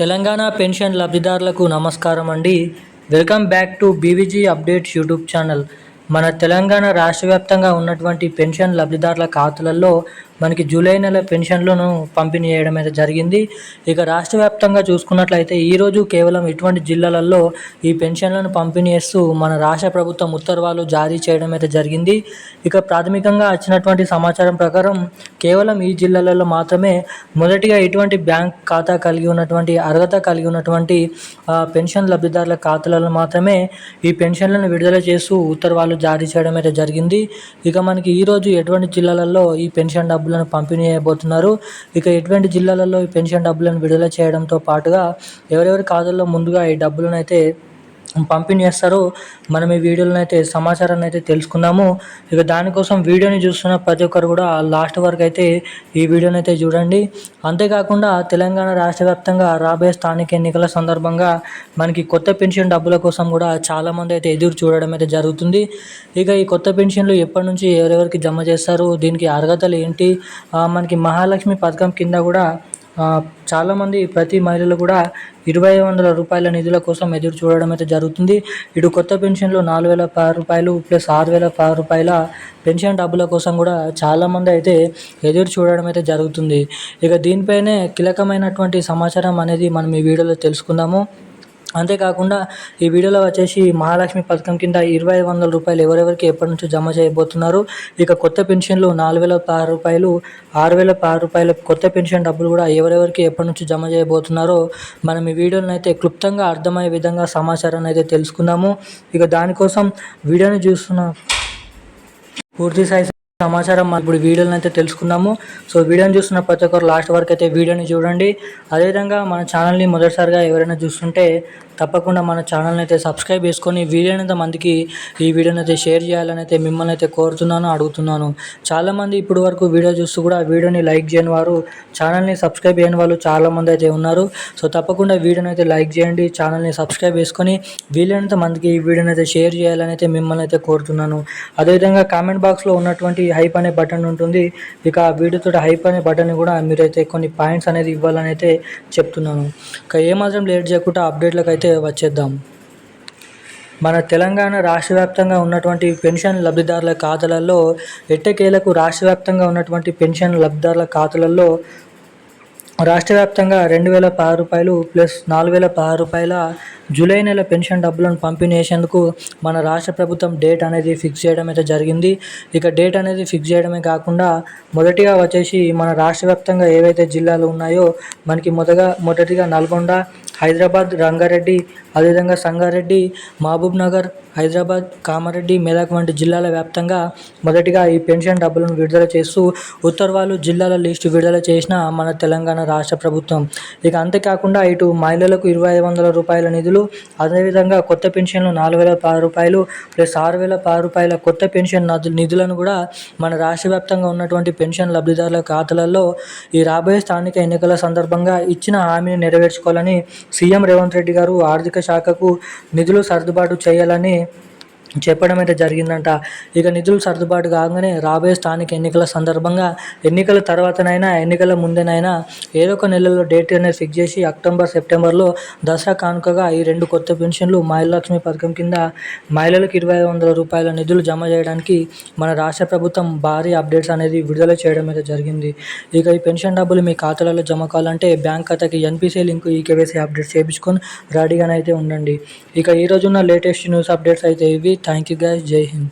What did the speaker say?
Telangana pension లబ్ధిదారులకు నమస్కారం అండి. Welcome back to BVG updates YouTube channel. మన తెలంగాణ రాష్ట్ర వ్యాప్తంగా ఉన్నటువంటి పెన్షన్ లబ్ధిదారుల ఖాతాలలో మనకి జూలై నెల పెన్షన్లను పంపిణీ చేయడం అయితే జరిగింది. ఇక రాష్ట్ర వ్యాప్తంగా చూసుకున్నట్లయితే ఈరోజు కేవలం ఇటువంటి జిల్లాలలో ఈ పెన్షన్లను పంపిణీ చేస్తూ మన రాష్ట్ర ప్రభుత్వం ఉత్తర్వులు జారీ చేయడం అయితే జరిగింది. ఇక ప్రాథమికంగా వచ్చినటువంటి సమాచారం ప్రకారం కేవలం ఈ జిల్లాలలో మాత్రమే మొదటిగా ఇటువంటి బ్యాంక్ ఖాతా కలిగి ఉన్నటువంటి అర్హత కలిగి ఉన్నటువంటి పెన్షన్ లబ్ధిదారుల ఖాతాలలో మాత్రమే ఈ పెన్షన్లను విడుదల చేస్తూ ఉత్తర్వులు జారీ చేయడం అయితే జరిగింది. ఇక మనకి ఈరోజు ఎటువంటి జిల్లాలలో ఈ పెన్షన్ డబ్బు డబ్బులను పంపిణీ చేయబోతున్నారు. ఇక ఎటువంటి జిల్లాలలో ఈ పెన్షన్ డబ్బులను విడుదల చేయడంతో పాటుగా ఎవరెవరి ఖాతాల్లో ముందుగా ఈ డబ్బులను అయితే పంపిణీ చేస్తారో మనం ఈ వీడియోలను అయితే సమాచారాన్ని అయితే తెలుసుకుందాము. ఇక దానికోసం వీడియోని చూస్తున్న ప్రతి ఒక్కరు కూడా లాస్ట్ వరకు అయితే ఈ వీడియోని అయితే చూడండి. అంతేకాకుండా తెలంగాణ రాష్ట్ర వ్యాప్తంగా రాబోయే స్థానిక ఎన్నికల సందర్భంగా మనకి కొత్త పెన్షన్ డబ్బుల కోసం కూడా చాలామంది అయితే ఎదురు చూడడం అయితే జరుగుతుంది. ఇక ఈ కొత్త పెన్షన్లు ఎప్పటి నుంచి ఎవరెవరికి జమ చేస్తారు? దీనికి అర్హతలు ఏంటి? మనకి మహాలక్ష్మి పథకం కింద కూడా చాలామంది ప్రతి మహిళలు కూడా ఇరవై వందల రూపాయల నిధుల కోసం ఎదురు చూడడం అయితే జరుగుతుంది. ఇటు కొత్త పెన్షన్లో నాలుగు వేల పది రూపాయలు ప్లస్ ఆరు వేల పది రూపాయల పెన్షన్ డబ్బుల కోసం కూడా చాలామంది అయితే ఎదురు చూడడం అయితే జరుగుతుంది. ఇక దీనిపైనే కీలకమైనటువంటి సమాచారం అనేది మనం ఈ వీడియోలో తెలుసుకుందాము. అంతేకాకుండా ఈ వీడియోలో వచ్చేసి మహాలక్ష్మి పథకం కింద ఇరవై వందల రూపాయలు ఎవరెవరికి ఎప్పటి నుంచి జమ చేయబోతున్నారు. ఇక కొత్త పెన్షన్లు నాలుగు వేల పది రూపాయలు ఆరు వేల పది రూపాయల కొత్త పెన్షన్ డబ్బులు కూడా ఎవరెవరికి ఎప్పటి నుంచి జమ చేయబోతున్నారో మనం ఈ వీడియోని అయితే క్లుప్తంగా అర్థమయ్యే విధంగా సమాచారాన్ని అయితే తెలుసుకుందాము. ఇక దానికోసం వీడియోని చూస్తున్న పూర్తి స్థాయి సమాచారం మనం ఇప్పుడు వీడియోని అయితే తెలుసుకుందాము. సో వీడియోని చూస్తున్న ప్రతి ఒక్కరు లాస్ట్ వరకు అయితే వీడియోని చూడండి. అదేవిధంగా మన ఛానల్ని మొదటిసారిగా ఎవరైనా చూస్తుంటే తప్పకుండా మన ఛానల్ని అయితే సబ్స్క్రైబ్ చేసుకొని వీలైనంత మందికి ఈ వీడియోని అయితే షేర్ చేయాలని అయితే మిమ్మల్ని అయితే కోరుతున్నాను అడుగుతున్నాను. చాలామంది ఇప్పుడు వరకు వీడియో చూస్తూ కూడా వీడియోని లైక్ చేయని వారు ఛానల్ని సబ్స్క్రైబ్ చేయని వాళ్ళు చాలామంది అయితే ఉన్నారు. సో తప్పకుండా వీడియోని అయితే లైక్ చేయండి ఛానల్ని సబ్స్క్రైబ్ చేసుకొని వీలైనంత మందికి ఈ వీడియోని అయితే షేర్ చేయాలని అయితే మిమ్మల్ని అయితే కోరుతున్నాను. అదేవిధంగా కామెంట్ బాక్స్లో ఉన్నటువంటి హైప్ అనే బటన్ ఉంటుంది. ఇక ఆ వీడియోతో హైప్ అనే బటన్ కూడా మీరైతే కొన్ని పాయింట్స్ అనేది ఇవ్వాలని అయితే చెప్తున్నాను. ఇక ఏమాత్రం లేట్ చేయకుండా అప్డేట్లకు అయితే వచ్చేద్దాం. మన తెలంగాణ రాష్ట్ర వ్యాప్తంగా ఉన్నటువంటి పెన్షన్ లబ్ధిదారుల ఖాతాలలో ఎట్టకేలకు రాష్ట్ర వ్యాప్తంగా ఉన్నటువంటి పెన్షన్ లబ్ధిదారుల ఖాతాలలో రాష్ట్ర వ్యాప్తంగా రెండు వేల పది రూపాయలు ప్లస్ నాలుగు వేల పది రూపాయల జూలై నెల పెన్షన్ డబ్బులను పంపిణీ చేసేందుకు మన రాష్ట్ర ప్రభుత్వం డేట్ అనేది ఫిక్స్ చేయడం అయితే జరిగింది. ఇక డేట్ అనేది ఫిక్స్ చేయడమే కాకుండా మొదటిగా వచ్చేసి మన రాష్ట్ర వ్యాప్తంగా ఏవైతే జిల్లాలు ఉన్నాయో మనకి మొదగా మొదటిగా నల్గొండ హైదరాబాద్ రంగారెడ్డి అదేవిధంగా సంగారెడ్డి మహబూబ్ నగర్ హైదరాబాద్ కామారెడ్డి మెదక్ వంటి జిల్లాల వ్యాప్తంగా మొదటిగా ఈ పెన్షన్ డబ్బులను విడుదల చేస్తూ ఉత్తర్వులు జిల్లాల లిస్టు విడుదల చేసిన మన తెలంగాణ రాష్ట్ర ప్రభుత్వం. ఇక అంతేకాకుండా ఇటు మహిళలకు ఇరవై ఐదు వందల రూపాయల నిధులు అదేవిధంగా కొత్త పెన్షన్లు నాలుగు వేల పది రూపాయలు ప్లస్ ఆరు వేల పది రూపాయల కొత్త పెన్షన్ నిధులను కూడా మన రాష్ట్ర వ్యాప్తంగా ఉన్నటువంటి పెన్షన్ లబ్ధిదారుల ఖాతాలలో ఈ రాబోయే స్థానిక ఎన్నికల సందర్భంగా ఇచ్చిన హామీని నెరవేర్చుకోవాలని సీఎం రేవంత్ రెడ్డి గారు ఆర్థిక శాఖకు నిధులు సర్దుబాటు చేయాలని చెప్పడం అయితే జరిగిందంట. ఇక నిధులు సర్దుబాటు కాగానే రాబోయే స్థానిక ఎన్నికల సందర్భంగా ఎన్నికల తర్వాతనైనా ఎన్నికల ముందేనైనా ఏదో ఒక నెలలో డేట్ అనేది ఫిక్స్ చేసి అక్టోబర్ సెప్టెంబర్లో దసరా కానుకగా ఈ రెండు కొత్త పెన్షన్లు మహిళలక్ష్మి పథకం కింద మహిళలకు ఇరవై ఐదు వందల రూపాయల నిధులు జమ చేయడానికి మన రాష్ట్ర ప్రభుత్వం భారీ అప్డేట్స్ అనేది విడుదల చేయడం అయితే జరిగింది. ఇక ఈ పెన్షన్ డబ్బులు మీ ఖాతాలలో జమ కావాలంటే బ్యాంక్ ఖాతాకి NPCI link e KYC updates చేయించుకొని రెడీగానైతే ఉండండి. ఇక ఈ రోజున్న లేటెస్ట్ న్యూస్ అప్డేట్స్ అయితే ఇవి. Thank you guys. Jai Hind.